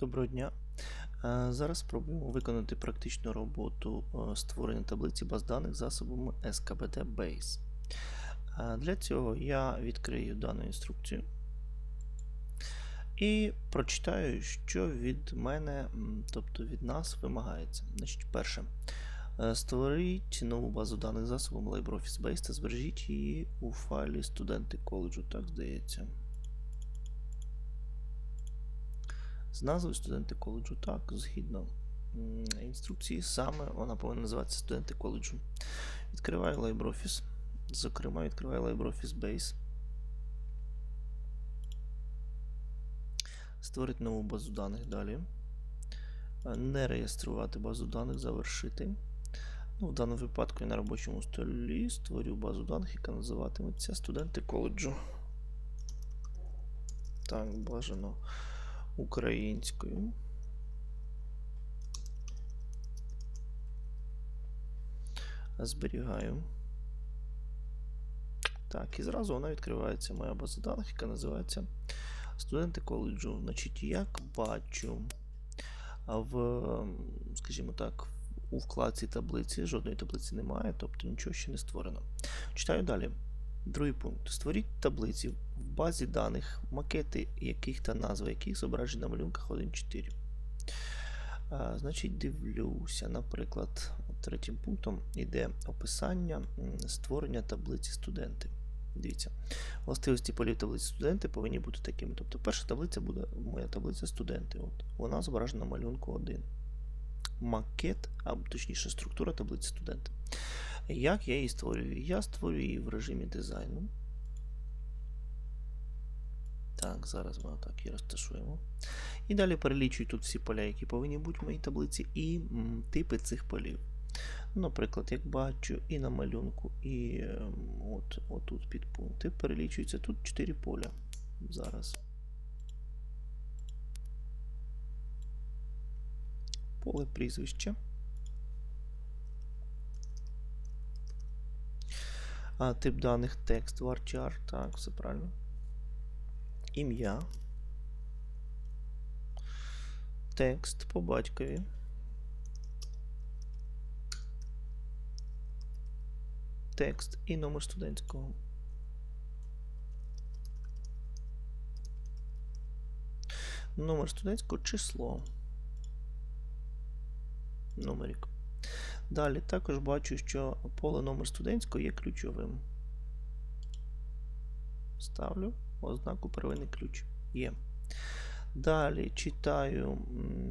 Доброго дня. Е, Зараз спробуємо виконати практичну роботу е, створення таблиці баз даних засобами SKBT Base. Е, Для цього я відкрию дану інструкцію і прочитаю, що від мене, тобто від нас, вимагається. Значить, перше. Створіть нову базу даних засобом LibreOffice Base та збережіть її у файлі студенти коледжу, так здається. З назвою студенти коледжу, так, згідно інструкції, саме вона повинна називатися студенти коледжу. Відкриваю LibreOffice. Зокрема, відкриваю LibreOffice Base. Створити нову базу даних далі. Е, Не реєструвати базу даних, завершити. Ну, в даному випадку я на робочому столі створю базу даних, яка називатиметься студенти коледжу. Так, бажано українською. Зберігаю. Так, і зразу вона відкривається моя база даних, яка називається студенти коледжу. Значить, як бачу в, скажімо так, у вкладці таблиці жодної таблиці немає, тобто нічого ще не створено. Читаю далі. Другий пункт. Створіть таблиці базі даних, макети яких та назви яких зображені на малюнках 1.4. Значить, дивлюся, наприклад, третім пунктом йде описання створення таблиці студенти. Дивіться, властивості полів таблиці студенти повинні бути такими. Тобто перша таблиця буде моя таблиця студенти. От, вона зображена на малюнку 1. Макет, або точніше структура таблиці студенти. Як я її створюю? Я створюю її в режимі дизайну. Так, зараз ми отак її розташуємо. І далі перелічую тут всі поля, які повинні бути в моїй таблиці, і типи цих полів. Наприклад, як бачу, і на малюнку, і ем, от, отут підпункти перелічуються. Тут 4 поля. Зараз. Поле прізвище. А, тип даних текст, varchar, так, все правильно. Ім'я. Текст по батькові. Текст і номер студентського. Номер студентського число. Номерік. Далі також бачу, що поле номер студентського є ключовим. Ставлю ознаку первинний ключ. Є. Далі читаю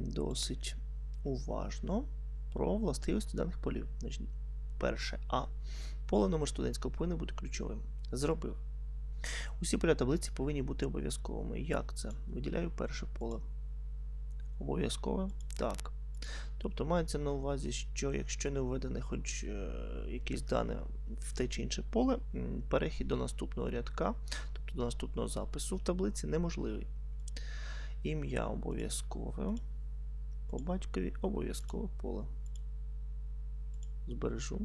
досить уважно про властивості даних полів. Значить, перше А. Поле номер студентського повинно бути ключовим. Зробив. Усі поля таблиці повинні бути обов'язковими. Як це? Виділяю перше поле. Обов'язкове? Так. Тобто мається на увазі, що якщо не введене хоч е, якісь дані в те чи інше поле, перехід до наступного рядка, до наступного запису в таблиці неможливий. Ім'я обов'язкове. По батькові обов'язкове поле. Збережу.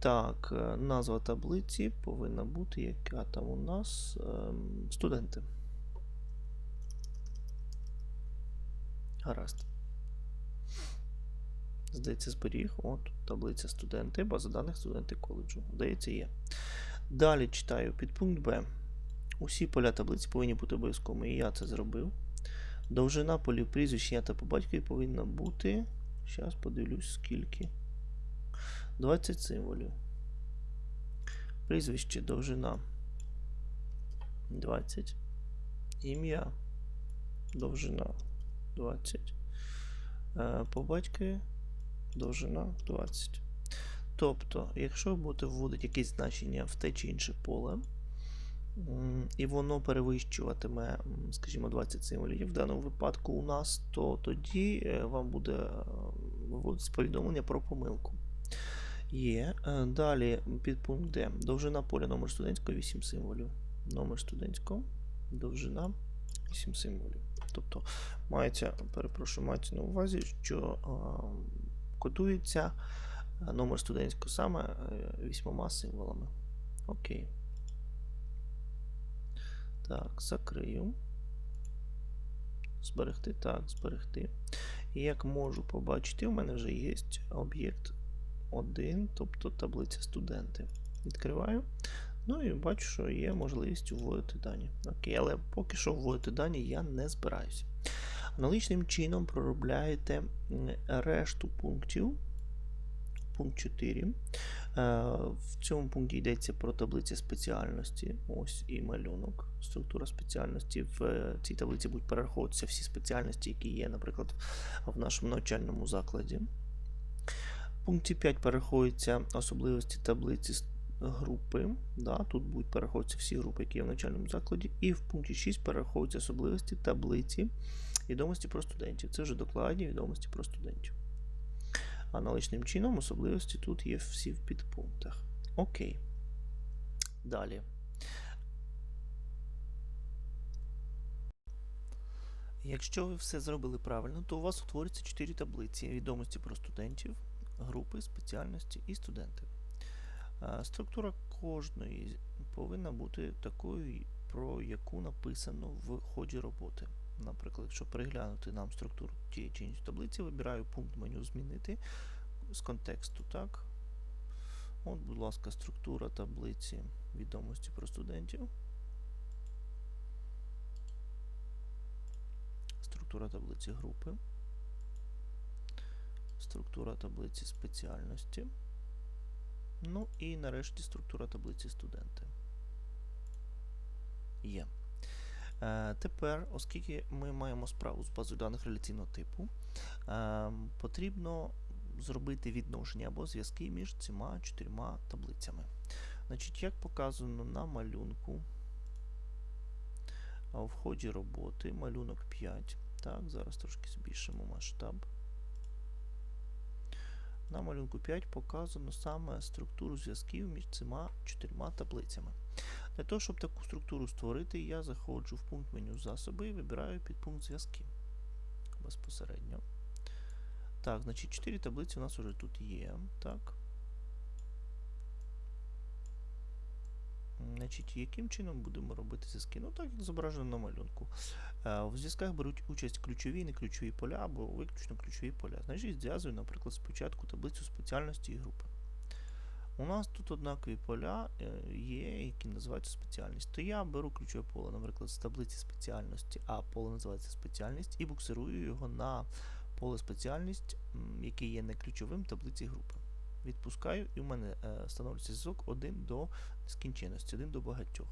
Так, е, назва таблиці повинна бути, яка там у нас ем, студенти. Гаразд. Здається, зберіг. От, таблиця студенти, база даних студенти коледжу. Здається, є. Далі читаю підпункт Б. Усі поля таблиці повинні бути обов'язковими. І я це зробив. Довжина полів прізвищ ім'я та по батькові повинна бути. Зараз подивлюсь, скільки. 20 символів. Прізвище довжина 20. Ім'я. Довжина 20. Е, По батькові довжина 20. Тобто, якщо будете вводити якесь значення в те чи інше поле, і воно перевищуватиме, скажімо, 20 символів в даному випадку у нас, то тоді е, вам буде е, повідомлення про помилку. Є. Е, Далі підпункт Д. Довжина поля номер студентського 8 символів. Номер студентського, довжина 8 символів. Тобто мається, перепрошую, мається на увазі, що а, кодується номер студентського саме е, вісьмома символами. Окей. Так, закрию. Зберегти, так, зберегти. І як можу побачити, у мене вже є об'єкт 1, тобто таблиця студенти. Відкриваю. Ну і бачу, що є можливість вводити дані. Окей, але поки що вводити дані я не збираюся. Аналогічним чином проробляєте решту пунктів. Пункт 4. Е, В цьому пункті йдеться про таблиці спеціальності. Ось і малюнок. Структура спеціальності. В е, цій таблиці будуть перераховуватися всі спеціальності, які є, наприклад, в нашому навчальному закладі. В пункті 5 перераховуються особливості таблиці групи. Да, тут будуть перераховуватися всі групи, які є в навчальному закладі. І в пункті 6 перераховуються особливості таблиці відомості про студентів. Це вже докладні відомості про студентів. Аналогічним чином особливості тут є всі в підпунктах. Окей. Далі. Якщо ви все зробили правильно, то у вас утворюється 4 таблиці відомості про студентів, групи, спеціальності і студенти. Структура кожної повинна бути такою, про яку написано в ході роботи. Наприклад, якщо переглянути нам структуру тієї чи іншої таблиці, вибираю пункт меню Змінити з контексту. так. От, будь ласка, структура таблиці відомості про студентів. Структура таблиці групи. Структура таблиці спеціальності. Ну і нарешті структура таблиці студенти. Є. Е, тепер, оскільки ми маємо справу з базою даних реляційного типу, е, потрібно зробити відношення або зв'язки між цими чотирма таблицями. Значить, як показано на малюнку, в ході роботи малюнок 5. Так, зараз трошки збільшимо масштаб. На малюнку 5 показано саме структуру зв'язків між цими чотирма таблицями. Для того, щоб таку структуру створити, я заходжу в пункт меню засоби і вибираю підпункт зв'язки безпосередньо. Так, значить, 4 таблиці у нас вже тут є. Так. Значить, яким чином будемо робити зв'язки? Ну, так як зображено на малюнку. Е, В зв'язках беруть участь ключові і неключові поля або виключно ключові поля. Значить, зв'язую, наприклад, спочатку таблицю спеціальності і групи. У нас тут однакові поля е, є, які називаються спеціальність. То я беру ключове поле, наприклад, з таблиці спеціальності, а поле називається спеціальність, і буксирую його на поле спеціальність, яке є не ключовим таблиці групи. Відпускаю, і в мене е, становиться зв'язок 1 до нескінченності, 1 до багатьох.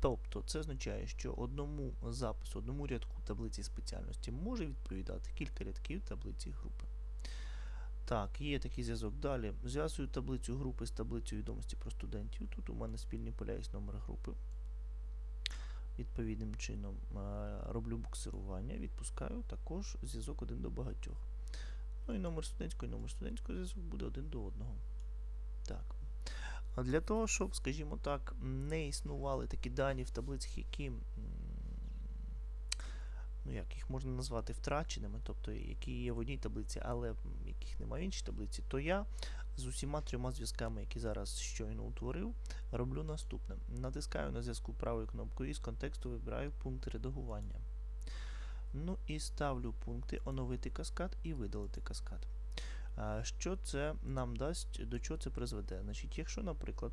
Тобто це означає, що одному запису, одному рядку таблиці спеціальності може відповідати кілька рядків таблиці групи. Так, є такий зв'язок. Далі зв'язую таблицю групи з таблицею відомості про студентів. Тут у мене спільні поля є номер групи. Відповідним чином е, роблю буксирування, відпускаю також зв'язок один до багатьох. Ну і номер студентського, і номер студентського зв'язок буде один до одного. Так. А для того, щоб, скажімо так, не існували такі дані в таблицях, які, ну як їх можна назвати втраченими, тобто які є в одній таблиці, але яких немає в іншій таблиці, то я з усіма трьома зв'язками, які зараз щойно утворив, роблю наступне. Натискаю на зв'язку правою кнопкою і з контексту вибираю пункт редагування. Ну і ставлю пункти оновити каскад і видалити каскад. Що це нам дасть, до чого це призведе? Значить, якщо, наприклад,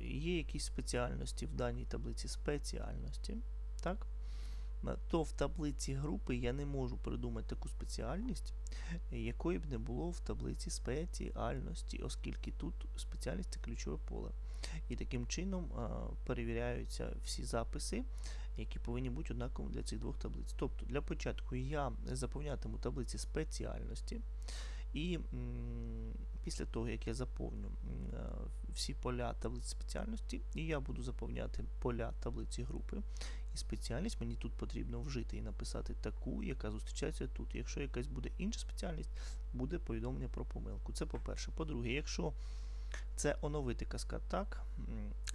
є якісь спеціальності в даній таблиці спеціальності, так? то в таблиці групи я не можу придумати таку спеціальність, якої б не було в таблиці спеціальності, оскільки тут спеціальність це ключове поле. І таким чином перевіряються всі записи, які повинні бути однаковими для цих двох таблиць. Тобто, для початку я заповнятиму таблиці спеціальності, і після того, як я заповню всі поля таблиці спеціальності, і я буду заповняти поля таблиці групи. Спеціальність мені тут потрібно вжити і написати таку, яка зустрічається тут. Якщо якась буде інша спеціальність, буде повідомлення про помилку. Це по-перше. По-друге, якщо це оновити каскад так.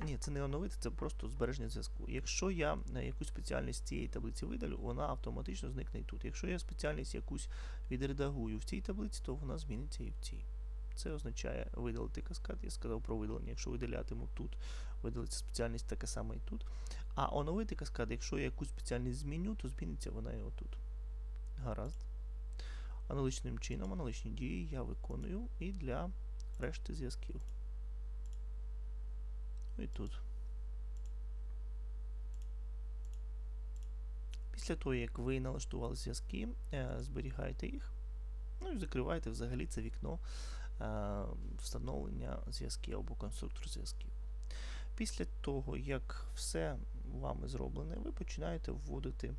Ні, це не оновити, це просто збереження зв'язку. Якщо я якусь спеціальність цієї таблиці видалю, вона автоматично зникне і тут. Якщо я спеціальність якусь відредагую в цій таблиці, то вона зміниться і в цій. Це означає видалити каскад. Я сказав про видалення. Якщо видалятиму тут видалиться спеціальність така сама і тут. А оновити каскади, якщо я якусь спеціальність зміню, то зміниться вона і отут. Гаразд. Аналогічним чином, аналогічні дії я виконую і для решти зв'язків. І тут. Після того, як ви налаштували зв'язки, е, зберігаєте їх. Ну і закриваєте взагалі це вікно е, встановлення зв'язків або конструктор зв'язків. Після того, як все вами зроблене, ви починаєте вводити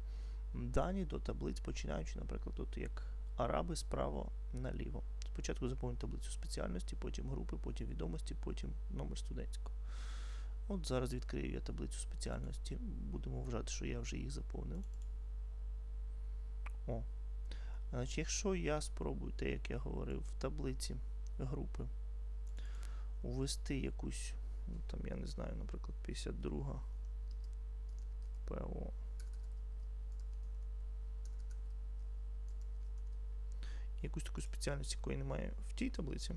дані до таблиць, починаючи, наприклад, тут як араби справа наліво. Спочатку заповнюємо таблицю спеціальності, потім групи, потім відомості, потім номер студентського. От зараз відкрию я таблицю спеціальності. Будемо вважати, що я вже їх заповнив. О. Значить, якщо я спробую те, як я говорив, в таблиці групи ввести якусь, ну, там, я не знаю, наприклад, 52 ПО. Якусь таку спеціальність, якої немає в тій таблиці.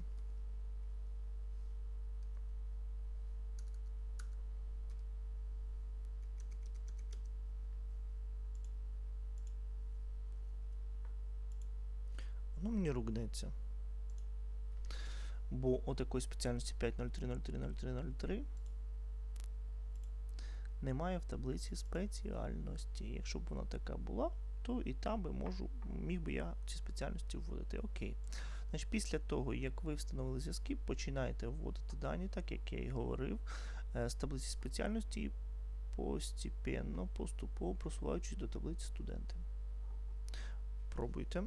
Воно мені ругнеться. Бо отакої спеціальності 5.03.03.03.03 немає в таблиці спеціальності. Якщо б вона така була, то і там би можу, міг би я ці спеціальності вводити. Окей. Значить, Після того, як ви встановили зв'язки, починаєте вводити дані, так як я і говорив, е, з таблиці спеціальності постепенно, поступово просуваючись до таблиці студенти. Пробуйте.